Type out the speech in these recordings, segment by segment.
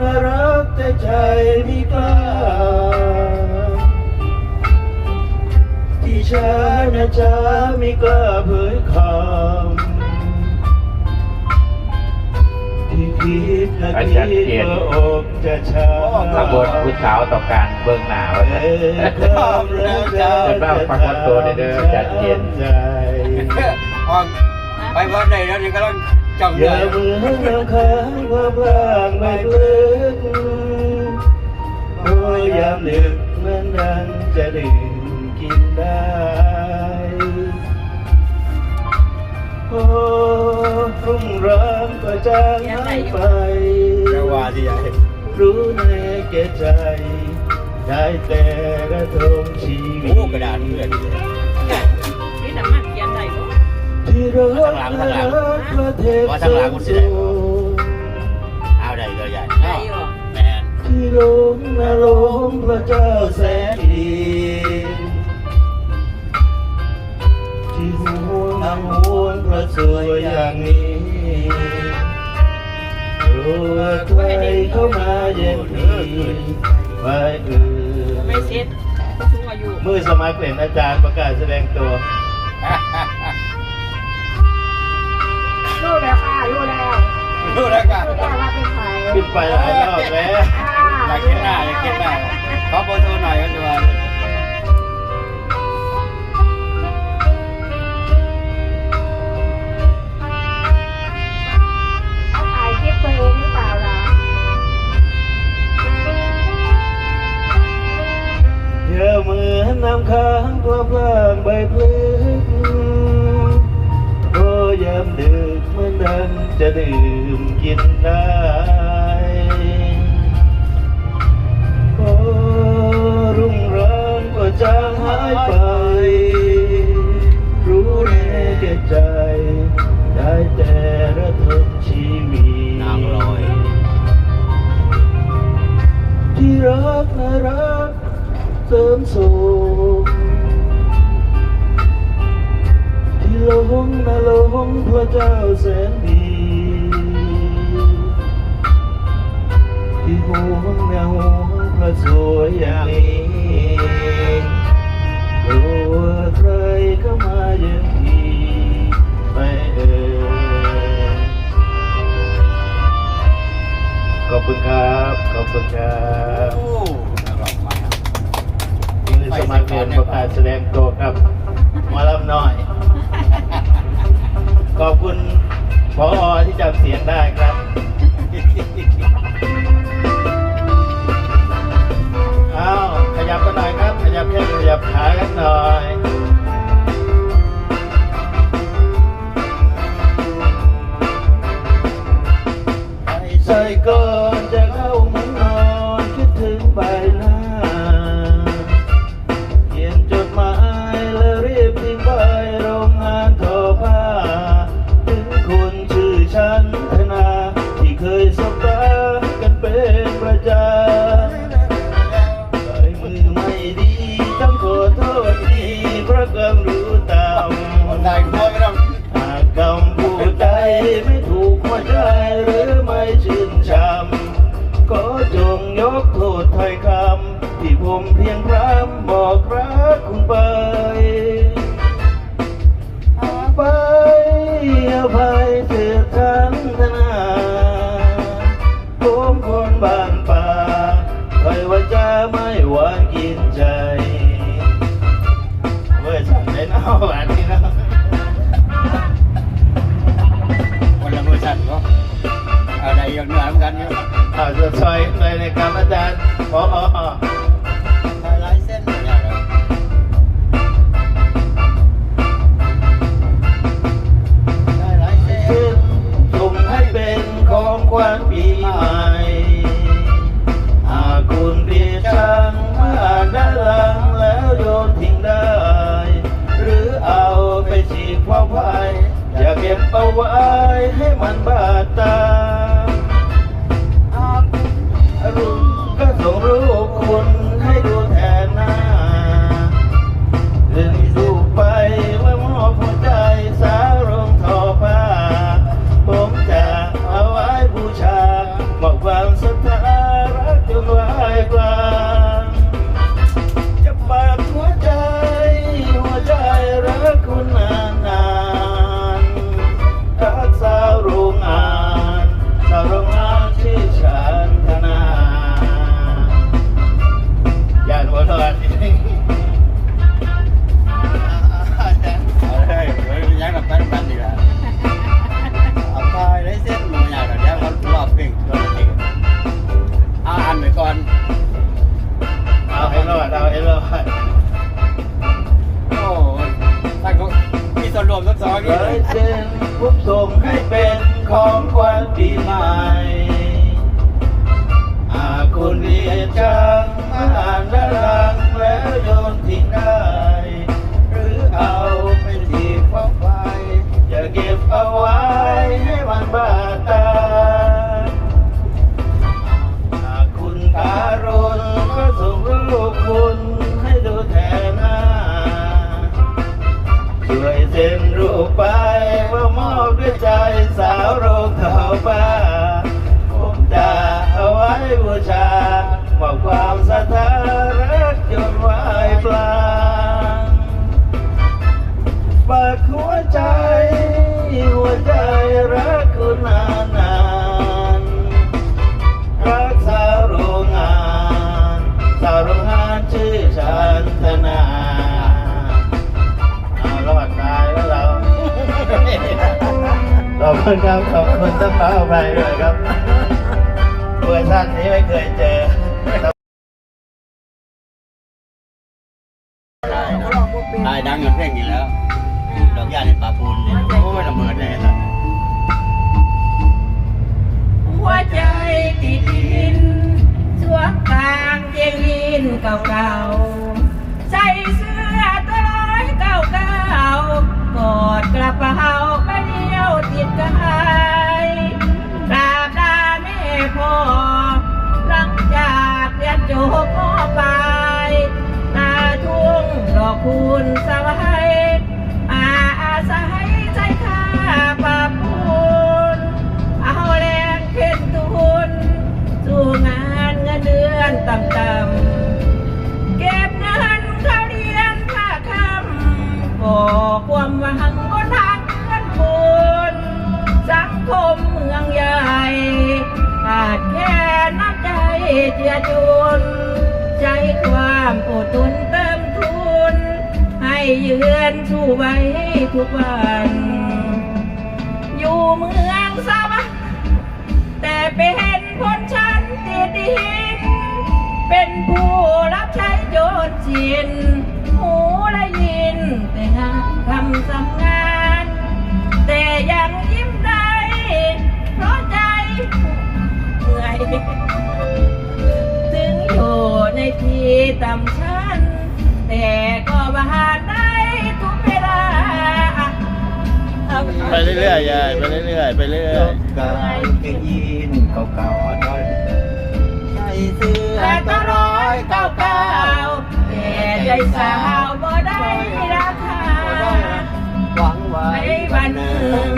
นะรักแต่ใจไม่กล้า ที่ช้านะจ๊ะไม่กล้าเผยคำที่คิดนะอาคิจารย์ดเกียรติ ว่าอกจะช้าขบวนผู้สาวต่อการเบื้องหน้าว่าเอจะอความรักจะเป็นบ้าฟังวัดตัวเด้อจารย์เยรติใจ ออกไปวันไหนแล้วนี่ก็ต้อง จ้องอเดืย่าเหมือน้ำค้างความร่างไม่ลึกโอ้ยยามดึกเหมือนดังจะดื่มกินได้ โอ้รุ่งรืองก็จางหายไปจะว่าที่ใหญ่รู้ในแก่ใจ ได้แต่ระทมชีวิต โอ้กระดาษเพื่อนเลย ข้างหลังข้างหลังว่าข้างหลังมันสิได้บ่เอาได้ก็ใหญ่ได้อยู่แมนที่ลงนรกพระเจ้าแสนดีที่ห่วงห่วงพระสวยอย่างนี้รู้ว่าใครเข้ามาเย็นดีไม่เอือไม่เซ็ตผู้สูงอายุมือสมัครเป็นอาจารย์ประกาศแสดงตัว ดูแล้วกันขึ้นไปหลายรอบแล้วอยากเห็นหน้าอยากเห็นหน้าขอเบอร์โทรหน่อยก็จะว่านน้ำค้างกลับล่างใบพลึกโอ้ยามดึก เหมือนดังจะดื่มกินได้โอ้รุ่งเรืองก็จางหายไป รู้แน่แก่ใจ ได้แต่ระทมชีวิตนางลอย ที่รักนะรักเติมสุขที่หลงนะหลง พระเจ้าแสนดีที่ห่วงนะห่วพระสวยอย่างนี้กลัวใครเข้ามาเย็นทีไม่เอ่ยขอบคุณครับ ขอบคุณครับโอ้นักร้องมามือสมัครเรียนประกาศแสดงตัวครับมาลำน้อย ขอบคุณพอที่จำเสียงได้ครับ กำรู้ตามคนไทยกลัวไม่ต้องหากคำพูดใจไม่ถูกหัวใจหรือไม่ชื่นชำก็จงยกโทษถ้อยคำที่ผมเพียงพร่ำบอกรักคุณไปไปอภัยเถิดทันธนาผมคนบ้านป่าใครว่าจะไม่หวาน đâu bạn đi đâu? Còn là mưa sạch không ở đây gần nữa không gần nữa. Ở rồi xoay đây này cảm ơn anh ồ ồ ồ. Con quan bị mài. À cuồng bia trăng mà đã lặng lẽo vô thiên đời เอาไปฉีกความไวอย่าเก็บเอาไว้ให้มันบาดตารุณก็ส่งรู้ามอบความศรัทธารักจนไหวปลางฝากหัวใจ หัวใจรักคุณนานๆรักสาวโรงงานสาวโรงงานชื่อชันธนาเอารอดตายแล้วเราขอบคุณครับขอบคุณต้นฟ้าไปด้วยครับเวอร์ชันนี้ไม่เคยเจอ นะได้ดังเงินเพ่งอยู่แล้วดอกยาในป่าปูนเนี่ยโอ้ยละเมิดเลยนะหัวใจติดดินสวมกางเกงยีนเก่าๆใส่เสื้อตัวร้อยเก่าๆกอดกระเป๋าไปเดียวติดกายกราบลาแม่พ่อหลังจากเรียนจบ คุณสวายอาอาศัยใจข้าปาปูนเอาแรงเพ็นทุนสู่งานเงินเดือนต่ำๆเก็บเงินเข้าเรียนค่าคำก่อความหวังบนทางเงินบุญสังคมเมืองใหญ่ขาดแค่น้ำใจเจือจุนใจความอดทนเติมทุน ให้ยืนสู้ไว้ทุกวัน อยู่เมืองสวรรค์แต่เป็นคนชั้นติดดินเป็นผู้รับใช้โจรจิน หูและยิน แต่งานคำสั่งงาน แต่ยังยิ้มได้ เพราะใจเหนื่อยถึงอยู่ในที่ต่ำชั้นแต่ ไปเรื่อยๆยายไปเรื่อยๆไปเรื่อยกางเกงยีนเก่าๆด้อยใส่เสื้อแต่ตัก็วร้อยเก้าเก่าเก้าๆแต่ใจสาวบ่ได้ราคาหวังไว้วันหนึ่ง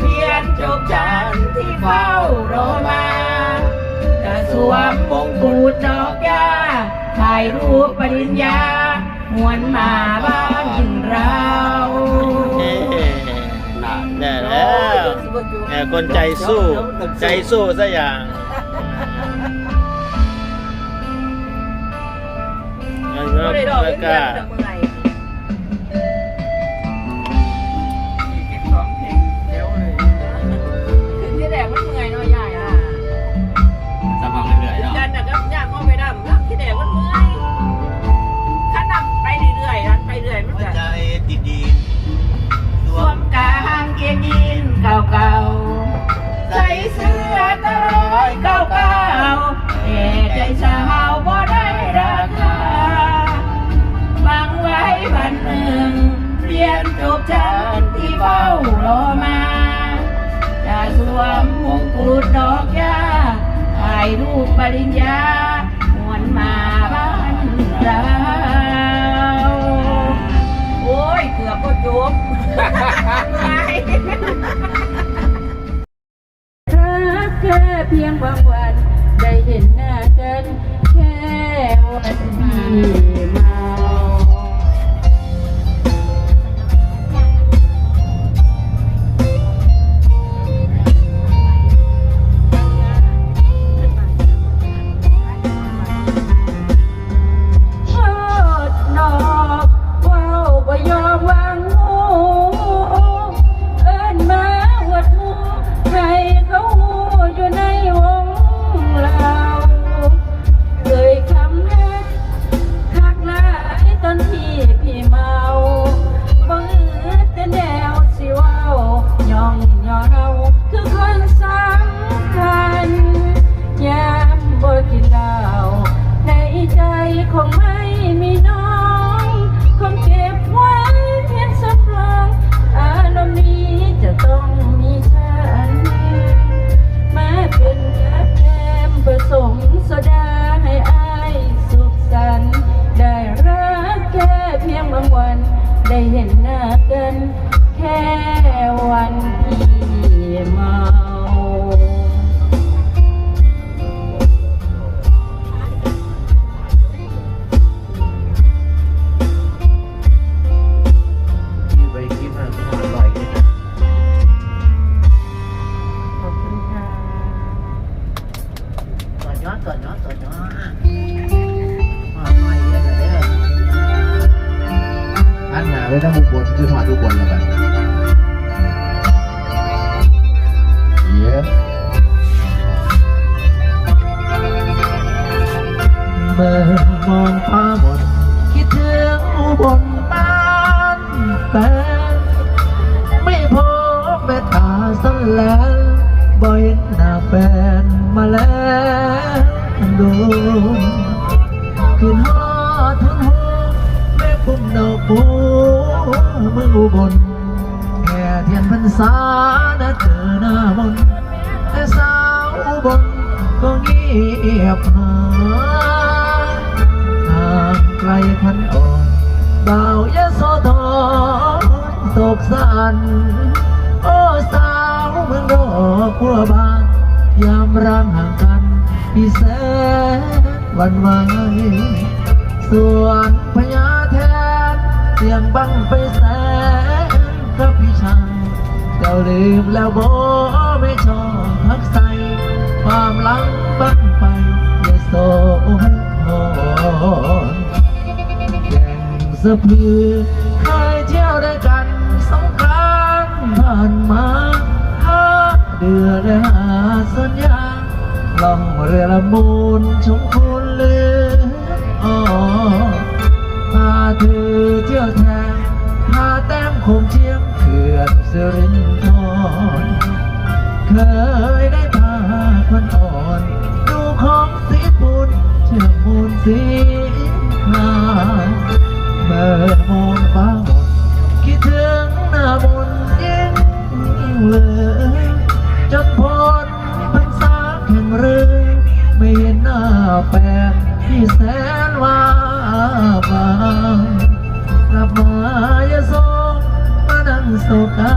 เรียนจบจันที่เฝ้ารอมาจะสวมมงกุฎดอกยาถ่ายรูปปริญญาหวนมาบ้านเรา แล้วแหมคนใจสู้ ใจสู้ซะอย่างแล้วก็ได้ดอกเงินเดือนเมื่อ มวนมาบ้านเราโอ้ยเกือบก็จบรักแค่เพียงบางวัน ได้เห็นหน้ากันแค่วันที่ อันหนาไว้ทั้งอุบลคือหอดอุบลแล้วกันเยอะเมื่อมองฟ้ามนคิดถึงอุบลบ้านแต่ไม่พบแม่ตาสันแล้วบ่เห็นหน้าแฟนมาแล้วโด อุบลแค่เทียนพรรษานะเจอหน้ามนแต่สาวอุบลก็เงียบหายทางไกลพันอ่อนบ่าวยะโสธรโศกสันโอ้สาวเมืองดอกบัวบานยามร่างห่างกันพี่แสนวันไหวส่วนพญาแทนเสียงบังไปแสนาลืมแล้วโบไม่ชอบพักใสความหลังบังไปอย่าโศกแก่งสะพือเคยเที่ยวด้วยกันสงกรานต์ผ่านมาห้าเดือนและหาสัญญาล่องเรือละมุนชมคุณเลืออ๋อพาเธอเที่ยวแทนพาแต้มคงเชียงเขื่อนสิริน ทรเคยได้พาคนอ่อนดูของสีปุนเชื่อมูลสีคลาเมื่อมองฟ้าหมดคิดถึงหน้ามนยิ่งเลยจนพ้นพรรษาแข่งเรือไม่เห็นหน้าแฟนที่แสนว่าบางกลับมายาโซมานั่งโศกา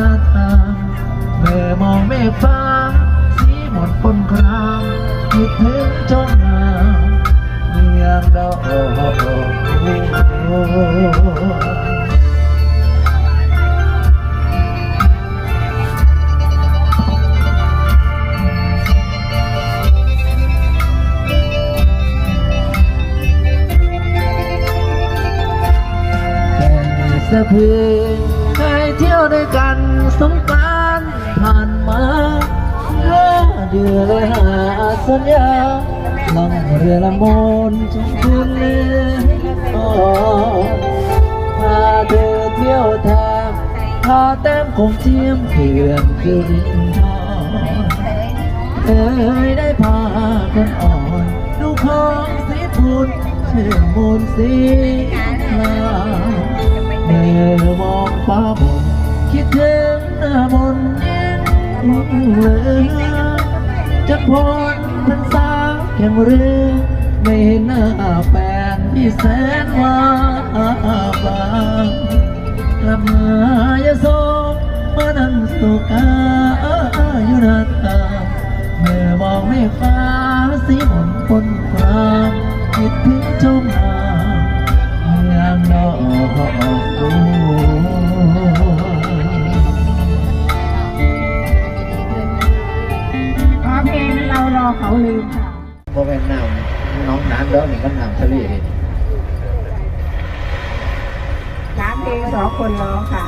อยู่หน้าทางเมื่อมองเมฆฟ้า สีหมดปนครามคิดถึงจนงามเมืองดอกแก่สะพือ เที่ยวด้วยกันสงกรานต์ผ่านมาห้าเดือนเลยหาสัญญาล่องเรือละมนจนคืนเลืออ๋อพาเธอเที่ยวแทบพาแต้มคงเทียมเขื่อนคืนทองเคยได้พาคนอ่อนดูของสีพูนชื่อมูลสีลาเมื่อมองฟ้าบน คิดถึงหน้ามนยิ่งเหลือจะพรพรรษาแข่งเรือไม่เห็นหน้าแฟนที่แสนหวาบางกลับมายาโสมานั่งสุกาอยู่นาตาเมื่อมองไม่ฟ้าสีหมนบนครามคิดถึงเจ้านาเมืองนอกดูข เรารอเขาลืมค่ะโมเป็นน้ำน้องน้ำแล้วนี่ก็น้ำทะเลนี่สามเพลงสองคนร้องค่ะ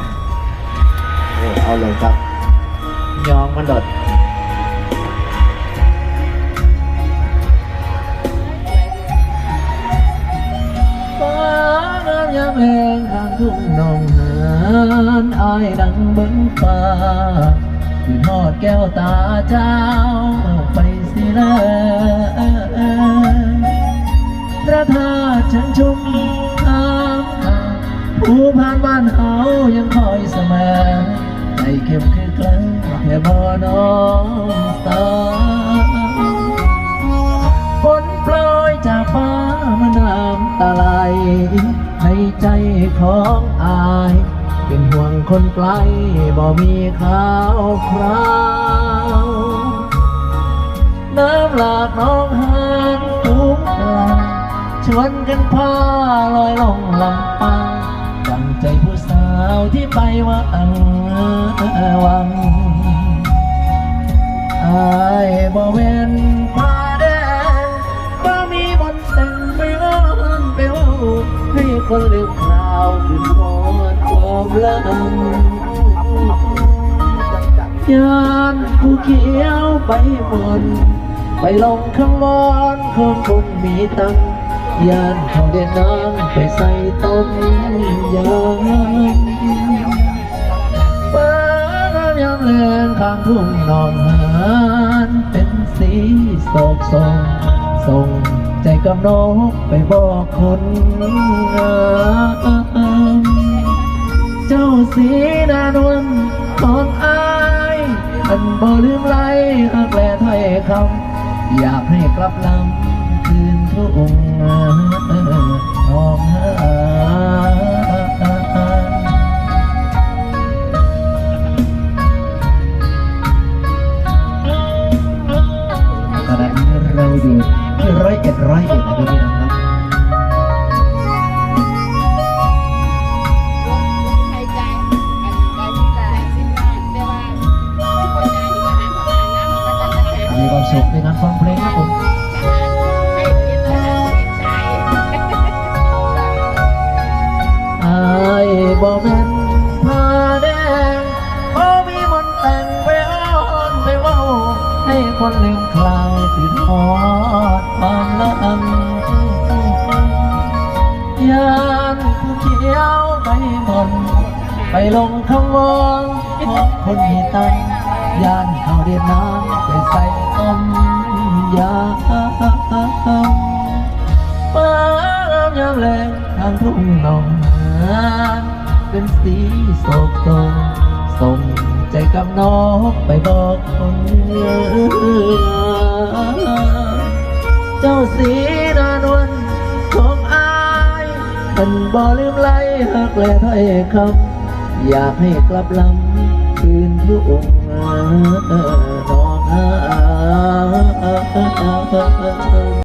โอ้เอาเลยครับยองมันดดฟ้างามยามแห่งข้างทุ่งหนองหานอายดังเบิ้งฟ้า ที่ทอดแก้วตาเจ้าไปสิแลพระธาตุเชิญชุมน้ำทางผู้ผ่านบ้านเฮายังคอยเสมอใจเข้มคือกลังแค่บ่น้องสาฝนโปรยจากฟ้ามาน้ำตาไหลในใจของอาย เป็นห่วงคนไกลบ่มีข่าวคราวน้ำหลากน้องหานทุกลางชวนกันพาลอยลงลำปางดังใจผู้สาวที่ไปว่าอังวังอายบ่เว้นผ้าแดงบ่มีบนแต่งไปอ้อนไปว่าให้คนเลืมคราวคืนหมดความลังยานผู้เขียวไปบนไปลงข้างบนคงคงมีตังยานเขาเด่นน้ำไปใส่ต้มยำฟ้างามยามเลือนข้างทุ่งนอนหานเป็นสีโศกทรงส่งใจกับนกไปบอกคนงาม เจ้าสีนานวลของอายอันบ่ลืมไหลหักแลถ้อยคำอยากให้กลับลำคืนทุ่งน้องหาขณะนี้เราอยู่ที่ร้อยเอ็ดร้อยเอ็ดนะครับพี่น้อง สุขในการฟังเพลงครับผมให้บอกเป็นผ้าแดงบ่มีมนแต่งไปอ้อนไปว่าให้คนลืมคลาวคืนฮอดความลังยานผู้เขียวไปมนไปลงคำวอนของคนมีตังค์ ยานเขาเรียนน้ำไปใส่ต้มยำฟ้างามยามแลงทางทุ่งหนองหานเป็นสีโศกโศกส่งใจกับนกไปบอกคนเจ้าสีนานวลของอายเป็นบ่ลืมไหลหักแลถ้อยคำอยากให้กลับลำคืนทุ่ง นอน